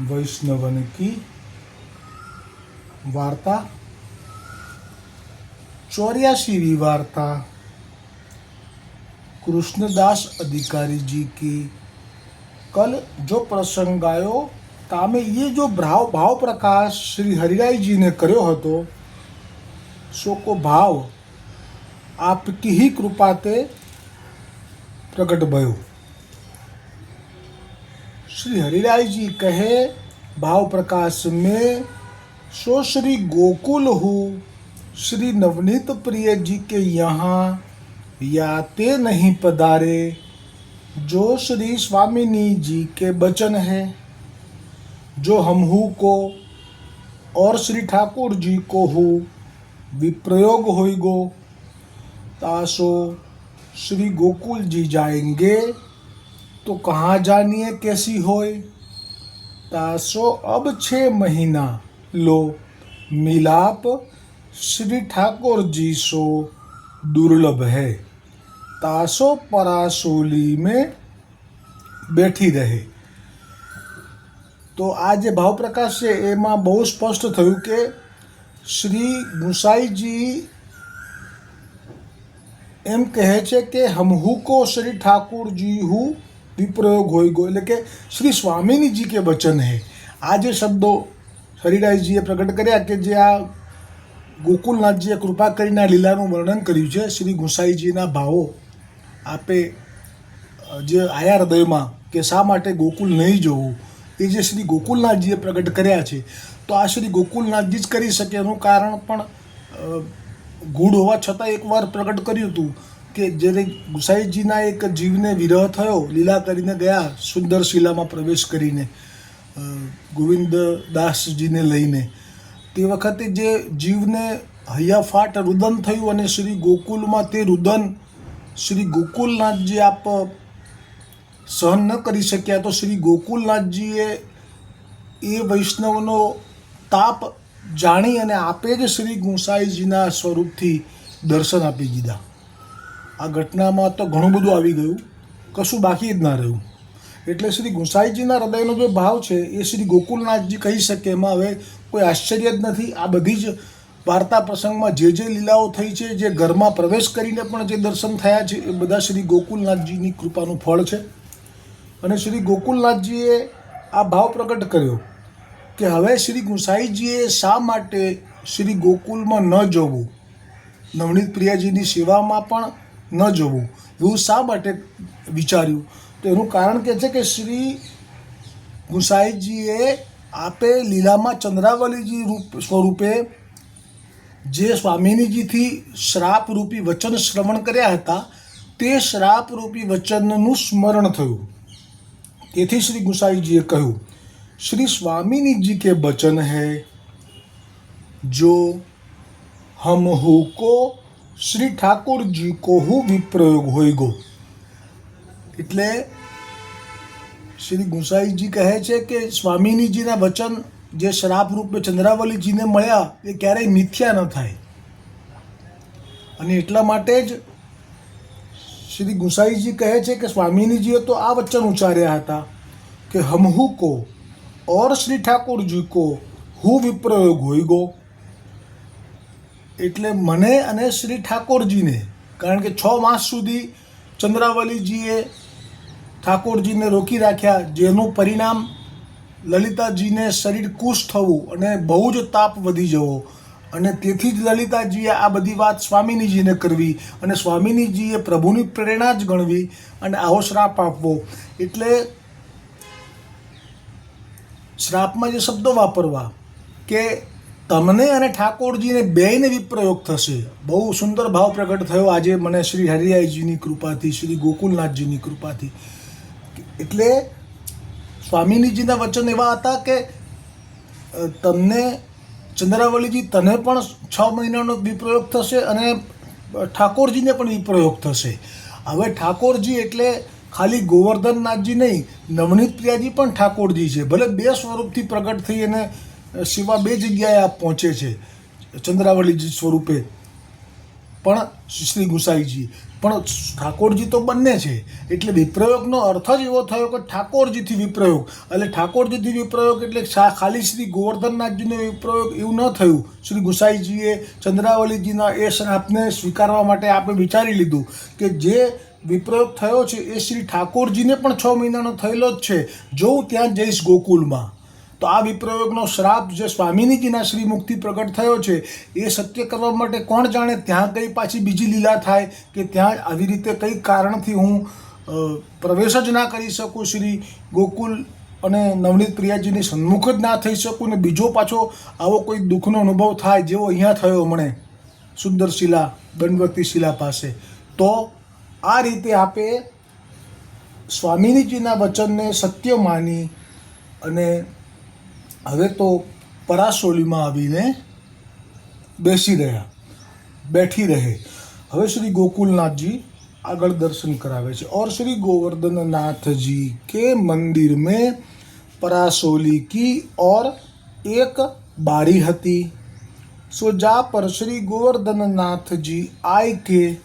वैष्णवन की वार्ता चौरासीवी वार्ता कृष्णदास अधिकारी जी की कल जो प्रसंग आयो तामे ये जो भाव भाव प्रकाश श्री हरिराय जी ने કર્યો હતો सो को भाव आपकी ही कृपा ते प्रकट भयो श्री हरिराय जी कहे, भाव प्रकाश में, सो श्री गोकुल हूँ, श्री नवनीत प्रिय जी के यहाँ, याते नहीं पधारे, जो श्री स्वामिनी जी के बचन है, जो हमहू को, और श्री ठाकुर जी को हूँ, विप्रयोग होई गो तासो श्री गोकुल जी जाएँगे तो कहाँ जानिए कैसी होए तासो अब छः महीना लो मिलाप श्री ठाकुर जी सो दुर्लभ है तासो परासोली में બેઠી રહે તો આ જે ભાવ પ્રકાશ છે એમાં બહુ સ્પષ્ટ થયું કે શ્રી ગુસાઈજી એમ કહે છે કે હમહુ કો શ્રી ઠાકુરજી હું વિપ્રયોગ હોય, ગો એટલે કે શ્રી સ્વામીનીજી કે વચન હે. આ જે શબ્દો હરિરાયજીએ પ્રગટ કર્યા કે જે આ ગોકુલનાથજીએ કૃપા કરીને આ લીલાનું વર્ણન કર્યું છે, શ્રી ગુસાઈજીના ભાવો આપે જે આયા હૃદયમાં કે શા માટે ગોકુલ નહીં જવું, એ જે શ્રી ગોકુલનાથજીએ પ્રગટ કર્યા છે, તો આ શ્રી ગોકુલનાથજી જ કરી શકે એનું કારણ પણ ગૂઢ હોવા છતાં એકવાર પ્રગટ કર્યું હતું. કે જ્યારે ગુસાઈજીના એક જીવને વિરહ થયો, લીલા કરીને ગયા, સુંદર શિલામાં પ્રવેશ કરીને ગોવિંદ ગોવિંદદાસજીને લઈને. તે વખતે જે જીવને હૈયાફાટ રુદન થયું અને શ્રી ગોકુલમાં તે રુદન, શ્રી ગોકુલનાથજી આપ સહન ન કરી શક્યા તો શ્રી ગોકુલનાથજીએ એ વૈષ્ણવનો તાપ જાણી અને આપે જ શ્રી ગુંસાઈજીના સ્વરૂપથી દર્શન આપી દીધા. આ ઘટનામાં તો ઘણું બધું આવી ગયું. કશું બાકી જ ના રહ્યું. એટલે શ્રી ગુસાઈજીના હૃદયનો જે ભાવ છે, એ શ્રી ગોકુલનાથજી કહી શકે એમાં હવે કોઈ આશ્ચર્ય જ નથી. આ બધી જ વાર્તા પ્રસંગમાં જે જે લીલાઓ થઈ છે, જે ઘરમાં પ્રવેશ કરીને પણ જે દર્શન થયા છે, એ બધા શ્રી ગોકુલનાથજીની કૃપાનું ફળ છે. અને શ્રી ગોકુલનાથજીએ આ ભાવ પ્રગટ કર્યો કે હવે શ્રી ગુસાઈજીએ શા માટે શ્રી ગોકુલમાં ન જવું? નવનીત પ્રિયાજીની સેવામાં પણ ન જવું એવું શા માટે વિચાર્યું તો એનું કારણ કે છે કે શ્રી ગુસાઈજીએ આપે લીલામાં ચંદ્રાવલીજી રૂપ સ્વરૂપે જે સ્વામિનીજીથી શ્રાપરૂપી વચન શ્રવણ કર્યા હતા તે શ્રાપરૂપી વચનનું સ્મરણ થયું તેથી શ્રી ગુસાઈજીએ કહ્યું श्री स्वामिनी जी के बचन है जो हम हो को શ્રી ઠાકોરજી કોહુ વિપ્રયોગ હોય ગો. એટલે શ્રી ગુંસાઈજી કહે છે કે સ્વામિનીજીના વચન જે શ્રાપ રૂપે ચંદ્રાવલીજીને મળ્યા, એ ક્યારેય મિથ્યા ન થાય. અને એટલા માટે જ શ્રી ગુંસાઈજી કહે છે કે સ્વામિનીજીએ તો આ વચન ઉચ્ચાર્યા હતા કે હમહુ કો, ઓર શ્રી ઠાકોરજી કો, હું વિપ્રયોગ હોય ગો. એટલે મને અને શ્રી ઠાકોરજીને, કારણ કે છ માસ સુધી ચંદ્રાવલીજીએ ઠાકોરજીને રોકી રાખ્યા, જેનું પરિણામ લલિતાજીને શરીર કુશ થવું અને બહુ જ તાપ વધી જવો. અને તેથી જ લલિતાજીએ આ બધી વાત સ્વામિનીજીને કરવી અને સ્વામિનીજીએ પ્રભુની પ્રેરણા જ ગણવી અને આવો શ્રાપ આપવો. એટલે શ્રાપમાં જે શબ્દો વાપરવા કે તમને અને ઠાકોરજીને બેને વિપ્રયોગ થશે. બહુ સુંદર ભાવ પ્રગટ થયો આજે મને શ્રી હરિયાઈજીની કૃપાથી, શ્રી ગોકુલનાથજીની કૃપાથી. એટલે સ્વામિનીજીના વચન એવા હતા કે તમને ચંદ્રાવલીજી તને પણ છ મહિનાનો વિપ્રયોગ થશે અને ઠાકોરજીને પણ વિપ્રયોગ થશે. હવે ઠાકોરજી એટલે ખાલી ગોવર્ધનનાથજી નહીં નવનીત પ્રિયાજી પણ ઠાકોરજી છે. ભલે બે સ્વરૂપથી પ્રગટ થઈ અને શિવા બે જગ્યાએ આ પહોંચે છે, ચંદ્રાવલીજી સ્વરૂપે. પણ શ્રી ગુસાઈજી, પણ ઠાકોરજી તો બંને છે. એટલે વિપ્રયોગનો અર્થ જ એવો થયો કે ઠાકોરજીથી વિપ્રયોગ. એટલે ઠાકોરજીથી વિપ્રયોગ એટલે ખાલી શ્રી ગોવર્ધનનાથજીનો વિપ્રયોગ એવું ન થયું. શ્રી ગુસાઈજીએ ચંદ્રાવલીજીના એ શ્રાપને સ્વીકારવા માટે આપણે વિચારી લીધું કે જે વિપ્રયોગ થયો છે એ શ્રી ઠાકોરજીને પણ છ મહિનાનો થયેલો જ છે. જો હું ત્યાં જઈશ ગોકુલમાં. તો આ વિપ્રયોગનો શ્રાપ જે સ્વામિનીજીના શ્રી મુક્તિ પ્રગટ થયો છે, એ સત્ય કરવા માટે કોણ જાણે ત્યાં કઈ પાછી બીજી લીલા થાય કે ત્યાં આવી રીતે કઈ કારણથી હું પ્રવેશ જ ના કરી શકું? શ્રી ગોકુલ અને નવનીત પ્રિયાજીની સન્મુખ જ ના થઈ શકું ને બીજો પાછો આવો કોઈ દુઃખનો અનુભવ થાય જેવો અહીંયા થયો મને સુંદર શિલા, દંડવતી શિલા પાસે. તો આ રીતે આપે સ્વામિનીજીના વચનને સત્ય માની અને હવે તો પરાસોલીમાં આવીને બેસી રહ્યા, બેઠી રહે. હવે શ્રી ગોકુલનાથજી આગળ દર્શન કરાવે છે. ઓર શ્રી ગોવર્ધનનાથજી કે મંદિર મેં પરાસોલી કી ઓર એક બારી હતી. સો जहाँ પર શ્રી ગોવર્ધનનાથજી આય કે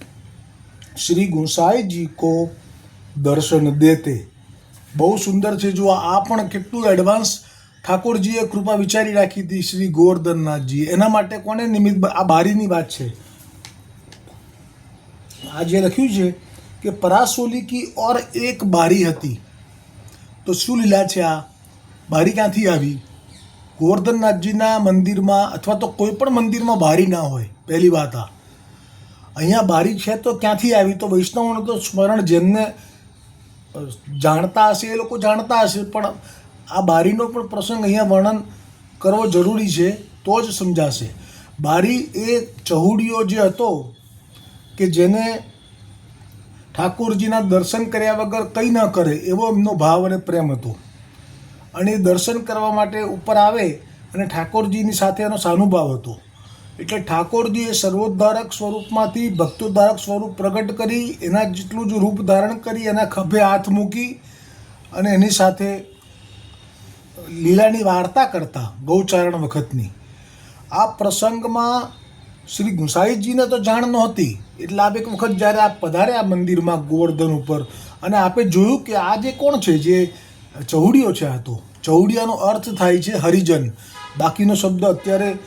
શ્રી के કો દર્શન દેતે. બહુ સુંદર છે. જો આ પણ કેટલું એડવાન્સ ઠાકોરજીએ કૃપા વિચારી રાખી હતી શ્રી ગોવર્ધનનાથજી. એના માટે કોને નિમિત્ત આ બારીની વાત છે? આ જે લખ્યું છે કે પરાસોલી કી ઓર એક બારી હતી. તો શું લીલા છે આ? બારી ક્યાંથી આવી? ગોવર્ધનનાથજીના મંદિરમાં અથવા તો કોઈ પણ મંદિરમાં બારી ના હોય. પહેલી વાત આ. અહીંયા બારી છે તો ક્યાંથી આવી? તો વૈષ્ણવોનું તો સ્મરણ જેમને જાણતા હશે એ લોકો જાણતા હશે, પણ આ બારીનો પણ પ્રસંગ અહીંયા વર્ણન કરવો જરૂરી છે, તો જ સમજાશે. બારી એ ચહુડીઓ જે હતો, કે જેને ઠાકોરજીના દર્શન કર્યા વગર કંઈ ન કરે, એવો એમનો ભાવ અને પ્રેમ હતો. અને એ દર્શન કરવા માટે ઉપર આવે અને ઠાકોરજીની સાથે એનો સાનુભાવ હતો. એટલે ઠાકોરજીએ સર્વોદ્ધારક સ્વરૂપમાંથી ભક્તોદ્ધારક સ્વરૂપ પ્રગટ કરી, એના જેટલું જ રૂપ ધારણ કરી, એના ખભે હાથ મૂકી અને એની સાથે લીલાની વાર્તા કરતા ગૌચારણ વખતની. આ પ્રસંગમાં શ્રી ગુસાઈજીને તો જાણ નહોતી. એટલે આપ એક વખત જ્યારે આપ પધાર્યા મંદિરમાં ગોવર્ધન ઉપર અને આપે જોયું કે આ જે કોણ છે, જે ચૌડિયો છે આ તો. ચૌડિયાનો અર્થ થાય છે હરિજન. બાકીનો શબ્દ અત્યારે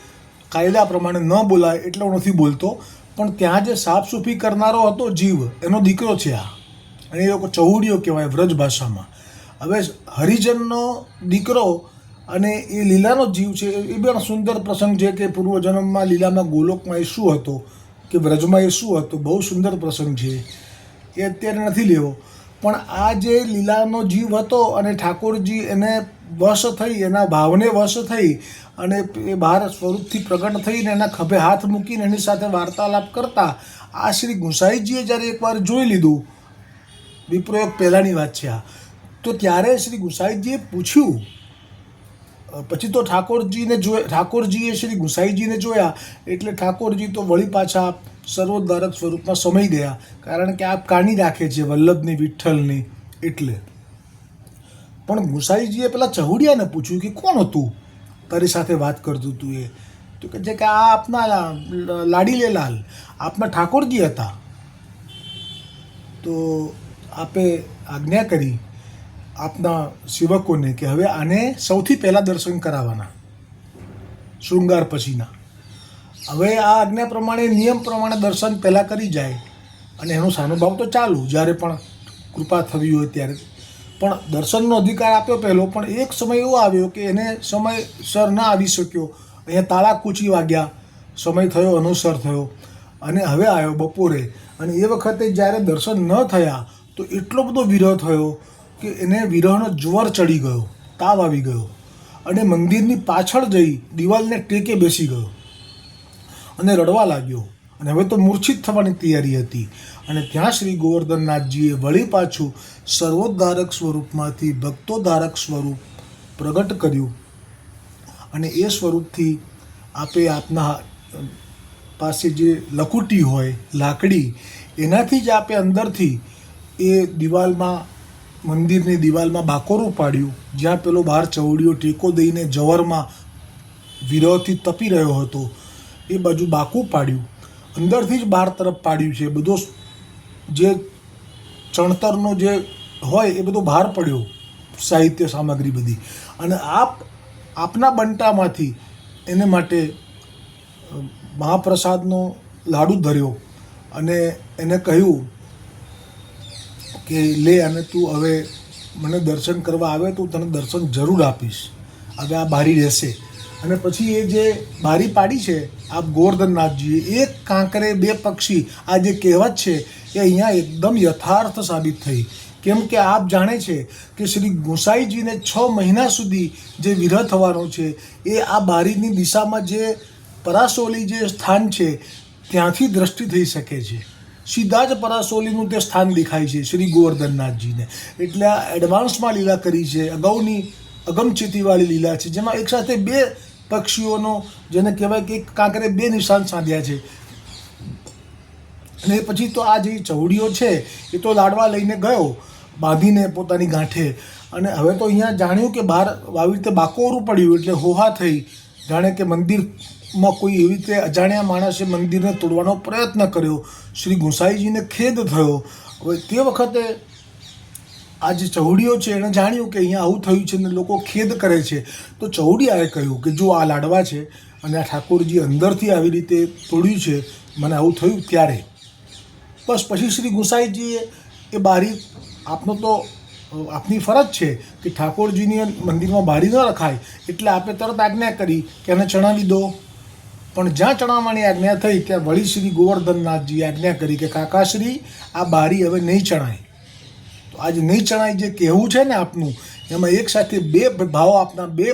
કાયદા પ્રમાણે ન બોલાય એટલે હું નથી બોલતો. પણ ત્યાં જે સાફ સૂફી કરનારો હતો જીવ, એનો દીકરો છે આ. અને એ લોકો ચૌડિયો કહેવાય વ્રજ ભાષામાં. હવે હરિજનનો દીકરો અને એ લીલાનો જીવ છે, એ પણ સુંદર પ્રસંગ છે કે પૂર્વજન્મમાં લીલામાં ગોલોકમાં એ શું હતો કે વ્રજમાં એ શું હતું, બહુ સુંદર પ્રસંગ છે. એ અત્યારે નથી લેવો. પણ આ જે લીલાનો જીવ હતો અને ઠાકોરજી એને વશ થઈ, એના ભાવને વશ થઈ અને એ બહાર સ્વરૂપથી પ્રગટ થઈને એના ખભે હાથ મૂકીને એની સાથે વાર્તાલાપ કરતા, આ શ્રી ગુસાઈજીએ જ્યારે એકવાર જોઈ લીધું વિપ્રયોગ પહેલાંની વાત છે આ. તો ત્યારે શ્રી ગુસાઈજીએ પૂછ્યું પછી તો ઠાકોરજીને જો ઠાકોરજીએ શ્રી ગુસાઈજીને જોયા, એટલે ઠાકોરજી તો વળી પાછા સર્વોદ્ધારક સ્વરૂપમાં સમય ગયા, કારણ કે આપ કાની રાખે છે વલ્લભની, વિઠ્ઠલની, એટલે. પણ ગુસાઈજીએ પેલા ચહુડિયાને પૂછ્યું કે કોણ હતું? તારી સાથે વાત કરતું તું એ. તો કે છે કે આ આપના લાડીલે લાલ આપના ઠાકોરજી હતા. તો આપે આજ્ઞા કરી આપના સેવકોને કે હવે આને સૌથી પહેલાં દર્શન કરાવવાના, શૃંગાર પછીના. હવે આ આજ્ઞા પ્રમાણે, નિયમ પ્રમાણે દર્શન પહેલાં કરી જાય અને એનો સાનુભાવ તો ચાલુ, જ્યારે પણ કૃપા થવી હોય ત્યારે. પણ દર્શનનો અધિકાર આપ્યો પહેલો, પણ એક સમય એવો આવ્યો કે એને સમયસર ના આવી શક્યો. અહીંયા તાળા કૂચી વાગ્યા, સમય થયો, અનુસર થયો અને હવે આવ્યો બપોરે. અને એ વખતે જ્યારે દર્શન ન થયા, તો એટલો બધો વિરોધ થયો કે એને વિરહનો જ્વર ચડી ગયો, તાવ આવી ગયો અને મંદિરની પાછળ જઈ દિવાલને ટેકે બેસી ગયો. અને રડવા લાગ્યો. અને હવે તો મૂર્છિત થવાની તૈયારી હતી. અને ત્યાં શ્રી ગોવર્ધનનાથજીએ વળી પાછું સર્વોદ્ધારક સ્વરૂપમાંથી ભક્તોધારક સ્વરૂપ પ્રગટ કર્યું. અને એ સ્વરૂપથી આપે આપના પાસે જે લકુટી હોય, લાકડી, એનાથી જ આપે અંદરથી એ દિવાલમાં મંદિરની દિવાલમાં બાકોરું પાડ્યું, જ્યાં પેલો બહાર ચવડીઓ ટેકો દઈને જવરમાં વિરોહથી તપી રહ્યો હતો. એ બાજુ બાકું પાડ્યું. અંદરથી જ બહાર તરફ પાડ્યું છે. બધો જે ચણતરનો જે હોય એ બધો બહાર પડ્યો, સાહિત્ય સામગ્રી બધી. અને આપ, આપના બંટામાંથી એને માટે મહાપ્રસાદનો લાડુ ધર્યો. અને એને કહ્યું કે લે અને તું હવે મને દર્શન કરવા આવે તો તને દર્શન જરૂર આપીશ. હવે આ બારી રહેશે. અને પછી એ જે બારી પાડી છે, આપ ગોવર્ધનનાથજીએ, એક કાંકરે બે પક્ષી, આ જે કહેવત છે, એ અહીંયા એકદમ યથાર્થ સાબિત થઈ. કેમ કે આપ જાણે છે કે શ્રી ગોસાઈજીને છ મહિના સુધી જે વિરહ થવાનો છે, એ આ બારીની દિશામાં જે પરાસોલી જે સ્થાન છે, ત્યાંથી દ્રષ્ટિ થઈ શકે છે. સીધા જ પરાસોલીનું તે સ્થાન દેખાય છે, શ્રી ગોવર્ધનનાથજીને. એટલે આ એડવાન્સમાં લીલા કરી છે, અગાઉની અગમચેતીવાળી લીલા છે, જેમાં એક સાથે બે પક્ષીઓનો, જેને કહેવાય કે કાંકરે બે નિશાન સાધ્યા છે. અને પછી તો આ જે ચવડીઓ છે, એ તો લાડવા લઈને ગયો, બાંધીને પોતાની ગાંઠે. અને હવે તો અહીંયા જાણ્યું કે બહાર આવી રીતે બાકોરું પડ્યું, એટલે હોહા થઈ. જાણે કે મંદિરમાં કોઈ એવી રીતે અજાણ્યા માણસે મંદિરને તોડવાનો પ્રયત્ન કર્યો? શ્રી ગુસાઈજીને ખેદ થયો. હવે તે વખતે આ જે ચૌડીઓ છે એણે જાણ્યું કે અહીંયા આવું થયું છે ને લોકો ખેદ કરે છે. તો ચૌડિયાએ કહ્યું કે જો આ લાડવા છે અને આ ઠાકોરજી અંદરથી આવી રીતે તોડ્યું છે, મને આવું થયું ત્યારે? બસ પછી શ્રી ગુસાઈજીએ એ બારી, આપનો તો, આપની ફરજ છે કે ઠાકોરજીની મંદિરમાં બારી ન રખાય, એટલે આપે તરત આજ્ઞા કરી કે એને ચણાવી દો પણ જ્યાં ચણાવવાની આજ્ઞા થઈ, ત્યાં વળી શ્રી ગોવર્ધનનાથજીએ આજ્ઞા કરી કે, કાકાશ્રી, આ બારી હવે નહીં ચણાય. તો આજ નહીં ચણાય જે કહેવું છે ને આપનું, એમાં એક સાથે બે ભાવ આપના બે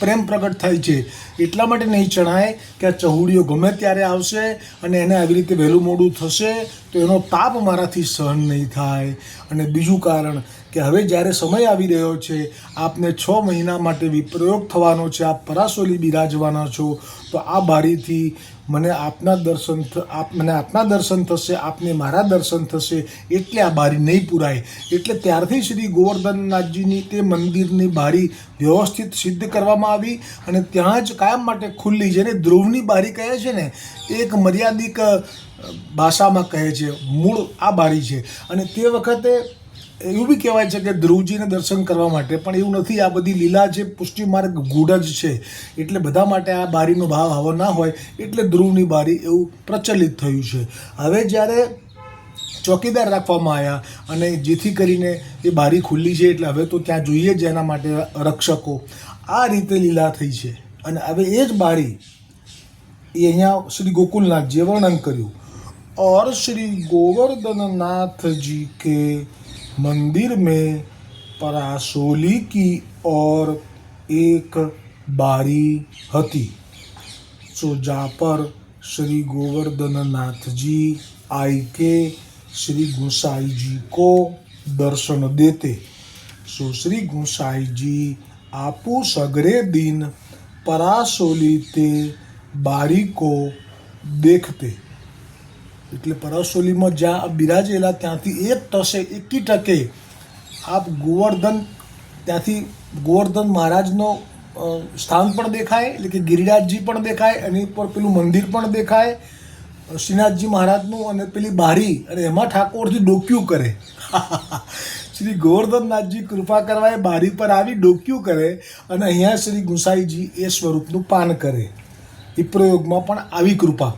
પ્રેમ પ્રગટ થાય છે. એટલા માટે નહીં ચણાય કે આ ચહુડીઓ ગમે ત્યારે આવશે અને એને આવી રીતે વહેલું મોડું થશે, તો એનો તાપ મારાથી સહન નહીં થાય. અને બીજું કારણ કે હવે જ્યારે સમય આવી રહ્યો છે, આપને છ મહિના માટે વિપ્રયોગ થવાનો છે, આપ પરાસોલી બિરાજવાના છો, તો આ બારીથી મને આપના દર્શન આપ, મને આપના દર્શન થશે, આપને મારા દર્શન થશે, એટલે આ બારી નહીં પુરાય. એટલે ત્યારથી શ્રી ગોવર્ધનનાથજીની તે મંદિરની બારી વ્યવસ્થિત સિદ્ધ કરવામાં આવી અને ત્યાં જ કાયમ માટે ખુલ્લી, જેને ધ્રુવની બારી કહે છે ને, એક મર્યાદિક ભાષામાં કહે છે, મૂળ આ બારી છે. અને તે વખતે એવું બી કહેવાય છે કે ધ્રુવજીને દર્શન કરવા માટે, પણ એવું નથી. આ બધી લીલા છે પુષ્ટિમાર્ગ માર્ગ જ છે, એટલે બધા માટે આ બારીનો ભાવ આવો ના હોય, એટલે ધ્રુવની બારી એવું પ્રચલિત થયું છે. હવે જ્યારે ચોકીદાર રાખવામાં આવ્યા અને જેથી કરીને એ બારી ખુલ્લી છે, એટલે હવે તો ત્યાં જોઈએ જ એના માટે રક્ષકો. આ રીતે લીલા થઈ છે. અને હવે એ જ બારી એ અહીંયા શ્રી ગોકુલનાથજીએ વર્ણન કર્યું. ઓર શ્રી ગોવર્ધનનાથજી કે मंदिर में परासोली की ओर एक बारी सो जहाँ पर श्री गोवर्धननाथ जी आई के श्री गोसाई जी को दर्शन देते। सो श्री गोसाई जी आपू सगरे दिन परासोली ते बारी को देखते। એટલે પરસોલીમાં જ્યાં બિરાજેલા ત્યાંથી એક ટસે એકી ટકે આપ ગોવર્ધન, ત્યાંથી ગોવર્ધન મહારાજનો સ્થાન પણ દેખાય, એટલે કે ગિરિરાજજી પણ દેખાય, એની ઉપર પેલું મંદિર પણ દેખાય શ્રીનાથજી મહારાજનું અને પેલી બારી, અને એમાં ઠાકોરથી ડોક્યું કરે. શ્રી ગોવર્ધનનાથજી કૃપા કરવા એ બારી પર આવી ડોક્યું કરે, અને અહીંયા શ્રી ગુસાઈજી એ સ્વરૂપનું પાન કરે. એ પ્રયોગમાં પણ આવી કૃપા.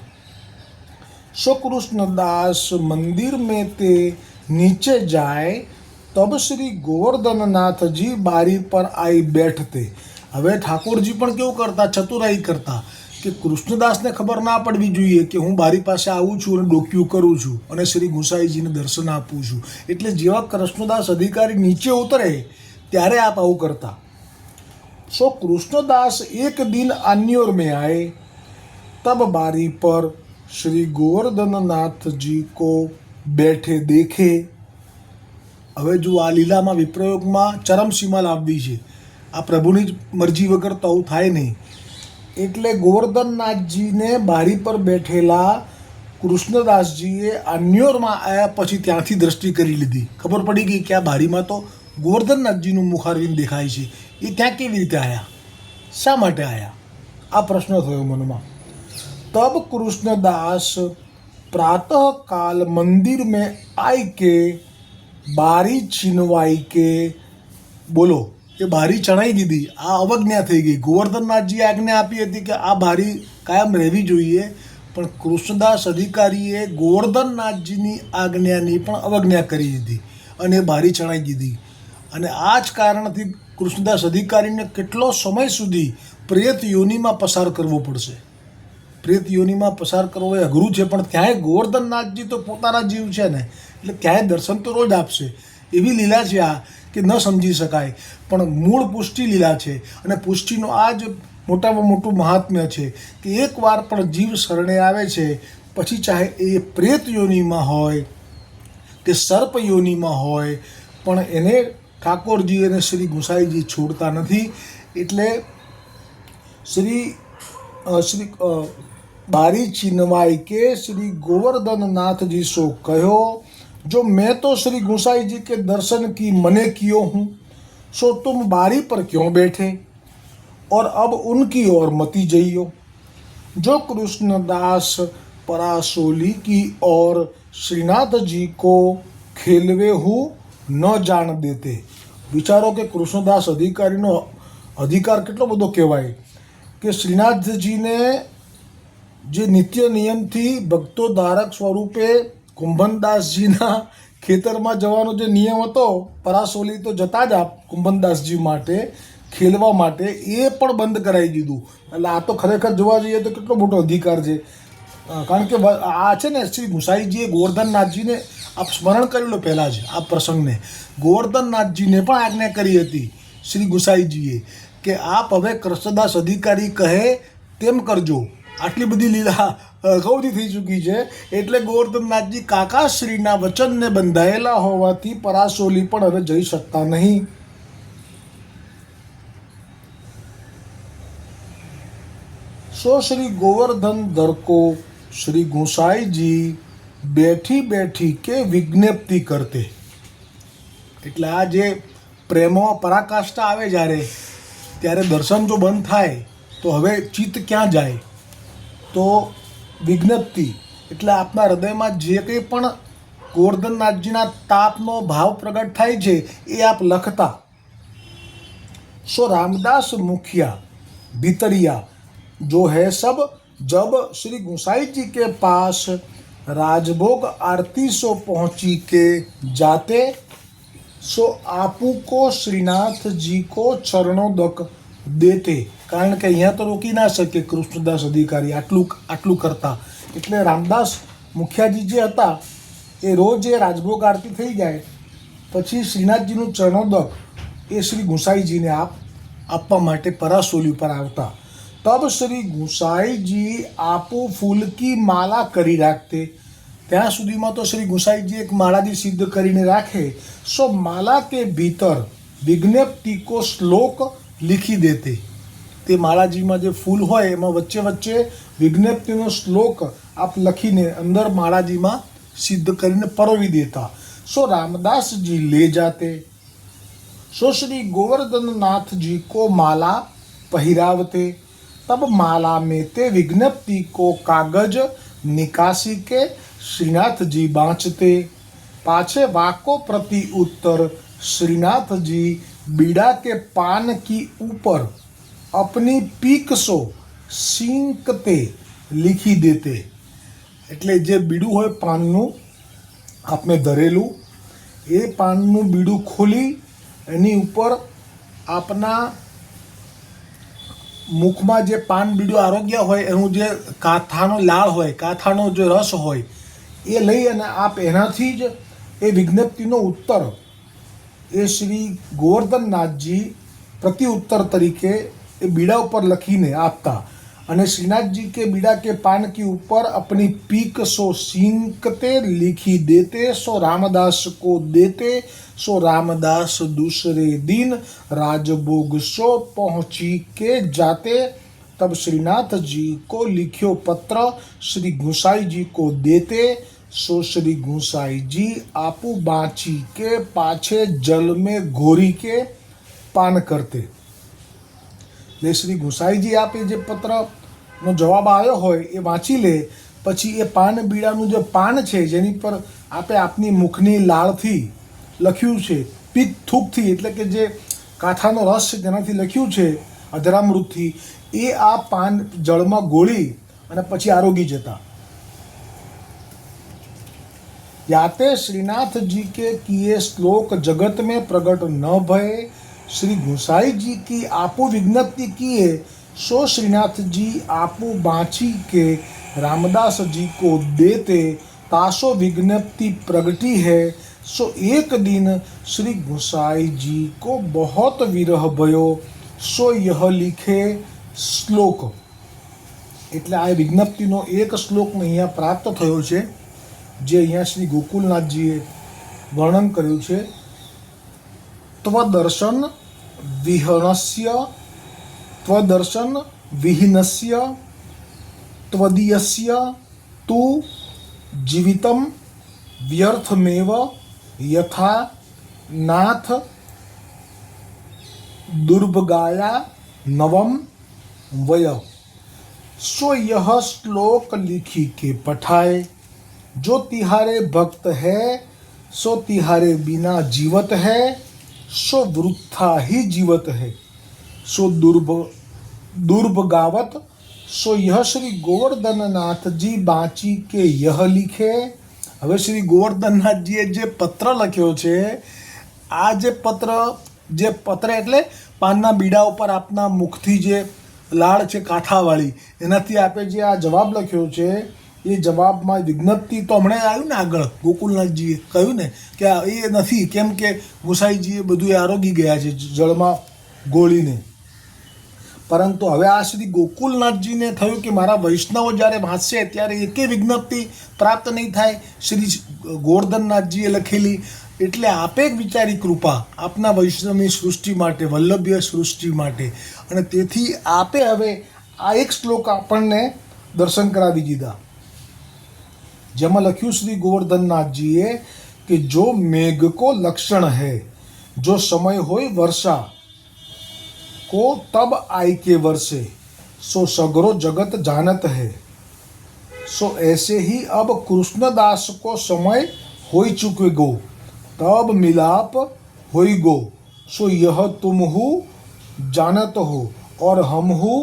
સુકૃષ્ણદાસ મંદિર મેં તે નીચે જાય, તબ શ્રી ગોવર્ધનનાથજી બારી પર આવી બેઠતે. હવે ઠાકોરજી પણ કેવું કરતા? ચતુરાઈ કરતા કે કૃષ્ણદાસને ખબર ના પડવી જોઈએ કે હું બારી પાસે આવું છું અને ડોક્યુ કરું છું અને શ્રી ગુસાઈજીને દર્શન આપું છું. એટલે જેવા કૃષ્ણદાસ અધિકારી નીચે ઉતરે, ત્યારે આપ આવું કરતા. સો કૃષ્ણદાસ એક દિન આન્યોર મેં આય, તબ બારી પર શ્રી ગોવર્ધનનાથજી કો બેઠે દેખે. હવે જો આ લીલામાં વિપ્રયોગમાં ચરમસીમા લાવવી છે, આ પ્રભુની જ મરજી વગર તો આવું થાય નહીં. એટલે ગોવર્ધનનાથજીને બારી પર બેઠેલા કૃષ્ણદાસજીએ અન્યોરમાં આવ્યા પછી ત્યાંથી દ્રષ્ટિ કરી લીધી. ખબર પડી ગઈ કે આ બારીમાં તો ગોવર્ધનનાથજીનું મુખારવિંદ દેખાય છે. એ ત્યાં કેવી રીતે આવ્યા શા માટે આવ્યા આ પ્રશ્ન થયો મનમાં. तब कृष्णदास प्रातः काल मंदिर में आई के બારી છીનવાઈ કે બોલો એ બારી ચણાઈ દીધી આ અવજ્ઞા થઈ ગઈ ગોવર્ધનનાથજીએ આજ્ઞા આપી હતી કે આ બારી કાયમ રહેવી જોઈએ પણ કૃષ્ણદાસ અધિકારીએ ગોવર્ધનનાથજીની આજ્ઞાની પણ અવજ્ઞા કરી દીધી અને એ બારી ચણાઈ દીધી અને આ જ કારણથી કૃષ્ણદાસ અધિકારીને કેટલો સમય સુધી પ્રેત યોનિમાં પસાર કરવો પડશે પ્રેત યોનિમાં પસાર કરવો એ અઘરું છે, પણ ત્યાંય ગોવર્ધનનાથજી તો પોતાના જીવ છે ને, એટલે ક્યાંય દર્શન તો રોજ આપશે. એવી લીલા છે આ કે ન સમજી શકાય. પણ મૂળ પુષ્ટિ લીલા છે અને પુષ્ટિનો આ જ મોટામાં મોટું મહાત્મ્ય છે કે એકવાર પણ જીવ શરણે આવે છે, પછી ચાહે એ પ્રેત યોનિમાં હોય કે સર્પ યોનિમાં હોય, પણ એને ઠાકોરજી અને શ્રી ગુસાઈજી છોડતા નથી. એટલે શ્રી શ્રી बारी चिन्हवाई के श्री गोवर्धन नाथ जी सो कहो जो मैं तो श्री गोसाई जी के दर्शन की मने कियो हूँ सो तुम बारी पर क्यों बैठे और अब उनकी ओर मती जइयो जो कृष्णदास परासोली की और श्रीनाथ जी को खेलवे हु न जान देते विचारों के कृष्णदास अधिकारी नो अधिकार कितना અધિકાર कहवाए कि श्रीनाथ जी ने જે નિત્ય નિયમથી ભક્તો ધારક સ્વરૂપે કુંભનદાસજીના ખેતરમાં જવાનો જે નિયમ હતો, પરાસોલી તો જતા જ આપ કુંભનદાસજી માટે, ખેલવા માટે, એ પણ બંધ કરાવી દીધું. એટલે આ તો ખરેખર જોવા જઈએ તો કેટલો મોટો અધિકાર છે. કારણ કે આ છે ને શ્રી ગુસાઈજીએ ગોવર્ધનનાથજીને, આપ સ્મરણ કરી પહેલાં જ આ પ્રસંગને, ગોવર્ધનનાથજીને પણ આજ્ઞા કરી હતી શ્રી ગુસાઈજીએ કે આપ હવે કૃષ્ણદાસ અધિકારી કહે તેમ કરજો. આટલી બધી લીલા અગાઉથી થઈ ચૂકી છે. એટલે ગોવર્ધનનાથજી કાકાશ્રીના વચનને બંધાયેલા હોવાથી પરાસોલી પણ હવે જઈ શકતા નહીં. સો શ્રી ગોવર્ધન ધરકો, શ્રી ગોસાઈજી બેઠી બેઠી કે વિજ્ઞપ્તિ કરતે. એટલે આ જે પ્રેમો પરાકાષ્ઠા આવે જ્યારે, ત્યારે દર્શન જો બંધ થાય, તો હવે ચિત્ત ક્યાં જાય? તો વિજ્ઞપ્તિ એટલે આપના હૃદયમાં જે કંઈ પણ ગોવર્ધનનાથજીના તાપનો ભાવ પ્રગટ થાય છે એ આપ લખતા सो रामदास मुखिया भितरिया जो है सब जब श्री गुसाई जी के पास राजभोग आरती सो पहुंची के जाते सो आपू को श्रीनाथ जी को चरणों दक દેતે. કારણ કે અહીંયા તો રોકી ના શકે કૃષ્ણદાસ અધિકારી આટલું આટલું કરતા. એટલે રામદાસ મુખિયાજી જે હતા, એ રોજ એ રાજભોગ આરતી થઈ જાય. પછી શ્રીનાથજીનું ચરણોદક એ શ્રી ગુસાઈજીને આપ આપવા માટે પરાસોલી પર આવતા. તબ શ્રી ગુસાઈજી આપો ફૂલકી માલા કરી રાખતે. ત્યાં સુધીમાં તો શ્રી ગુસાઈજી એક માળાજી સિદ્ધ કરીને રાખે. સો માલા કે ભીતર વિજ્ઞપ્તિ કો શ્લોક લીખી દેતે તે માળાજીમાં જે ફૂલ હોય એમાં વચ્ચે વચ્ચે વિજ્ઞપ્તિનો શ્લોક આપ લખીને અંદર માળાજીમાં સિદ્ધ કરીને પરોવી દેતા સો રામદાસજી લે જાતે सो श्री गोवर्धन नाथ जी को माला पहिरावते तब माला में ते विज्ञप्ति को कागज निकासी के श्रीनाथ जी बाँचते पाछे वाको प्रति उत्तर श्रीनाथ जी बीड़ा के पान की ऊपर अपनी पीक सो सींकते लिखી દેતે એટલે જે બીડું હોય પાનનું આપને ધરેલું એ પાનનું બીડું ખોલી એની ઉપર આપના મુખમાં જે પાન બીડું આરોગ્ય હોય એનું જે કાથાનો લાળ હોય કાથાનો જે રસ હોય એ લઈ અને આપ એનાથી જ એ વિજ્ઞપ્તિનો ઉત્તર એ શ્રી ગોવર્ધનનાથજી પ્રતિ ઉત્તર તરીકે એ બીડા ઉપર લખીને આપતા અને श्रीनाथ जी के बीड़ा के पान के ऊपर अपनी पीक सो सींकते लिखी देते सो रामदास को देते सो रामदास दूसरे दिन राजभोग सो पहुंची के जाते तब श्रीनाथ जी को लिखियो पत्र श्री गुसाई जी को देते सो श्री गुसाई जी आपू बाची के पाछे जल में घोरी के पान करते એટલે શ્રી ગુસાઈજી આપે જે પત્રનો જવાબ આવ્યો હોય એ વાંચી લે પછી એ પાન બીડાનું જે પાન છે જેની પર આપે આપની મુખની લાળથી લખ્યું છે પિત્ત થૂકથી એટલે કે જે કાંઠાનો રસ છે તેનાથી લખ્યું છે અધરામૃતથી એ આ પાન જળમાં ગોળી અને પછી આરોગી જતા याते श्रीनाथ जी के किए श्लोक जगत में प्रकट न भय श्री गुसाई जी की आपो विज्ञप्ति किए सो श्रीनाथ जी आपो बाँची के रामदास जी को देते तासो विज्ञप्ति प्रगटी है सो एक दिन श्री गुसाई जी को बहुत विरह भयो सो यह लिखे શ્લોક એટલે આ વિજ્ઞપ્તિનો એક શ્લોક અહીંયા પ્રાપ્ત થયો છે જે અહીંયા શ્રી ગોકુલનાથજીએ વર્ણન કર્યું છે ત્વદર્શન વિહનસ્ય ત્વદર્શન વિહીનસ્ય ત્વદીયસ્ય તુ જીવિતમ વ્યર્થમેવ યથા નાથ दुर्भगाया नवम वय सो यह श्लोक लिखी के पठाए जो तिहारे भक्त है सो तिहारे बिना जीवत है सो वृथा ही जीवत है सो दुर्भ दुर्भगावत सो यह श्री गोवर्धन नाथ जी बाँची के यह लिखे હવે શ્રી ગોવર્ધનનાથજીએ જે પત્ર લખ્યો છે આ જે પત્ર જે પત્ર એટલે પાનના બીડા ઉપર આપના મુખથી જે લાળ છે કાંઠાવાળી એનાથી આપે જે આ જવાબ લખ્યો છે એ જવાબમાં વિજ્ઞપ્તિ તો હમણાં આવ્યું ને આગળ, ગોકુલનાથજીએ કહ્યું ને કે એ નથી, કેમ કે ગુસાઈજીએ બધું આરોગી ગયા છે જળમાં ગોળીને. પરંતુ હવે આ સુધી ગોકુલનાથજીને થયું કે મારા વૈષ્ણવો જ્યારે વાંચશે, ત્યારે એકે વિજ્ઞપ્તિ પ્રાપ્ત નહીં થાય, શ્રી ગોવર્ધનનાથજીએ લખેલી, એટલે આપે જ વિચારી કૃપા આપના વૈષ્ણવની સૃષ્ટિ માટે, વલ્લભ્ય સૃષ્ટિ માટે. અને તેથી આપે હવે આ એક શ્લોક આપણને દર્શન કરાવી દીધા. જેમાં લખ્યું શ્રી ગોવર્ધનનાથજીએ કે જો મેઘ કો લક્ષણ હૈ જો સમય હોય વર્ષા को तब आई के वर्षे सो सगरो जगत जानत है सो ऐसे ही अब कृष्णदास को समय हो चुके गो तब मिलाप होई गो सो यह तुम हु जानत हो और हम हु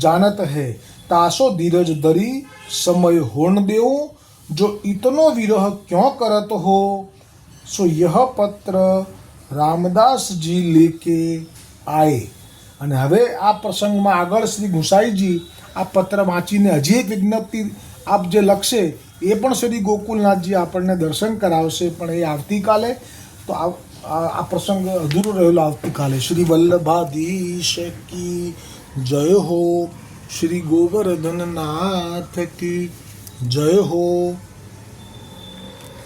जानत है तासो धीरज धरी समय होन देव जो इतनो विरह क्यों करत हो सो यह पत्र रामदास जी लेके आए અને હવે આ પ્રસંગમાં આગળ શ્રી ગુસાઈજી આ પત્ર વાંચીને હજી એક વિજ્ઞપ્તિ આપ જે લખશે એ પણ શ્રી ગોકુલનાથજી આપણને દર્શન કરાવશે પણ એ આવતીકાલે તો આ આ આ પ્રસંગ અધૂરો રહેલો આવતીકાલે શ્રી વલ્લભાધીશ કી જય હો શ્રી ગોવર્ધનનાથ કી જય હો.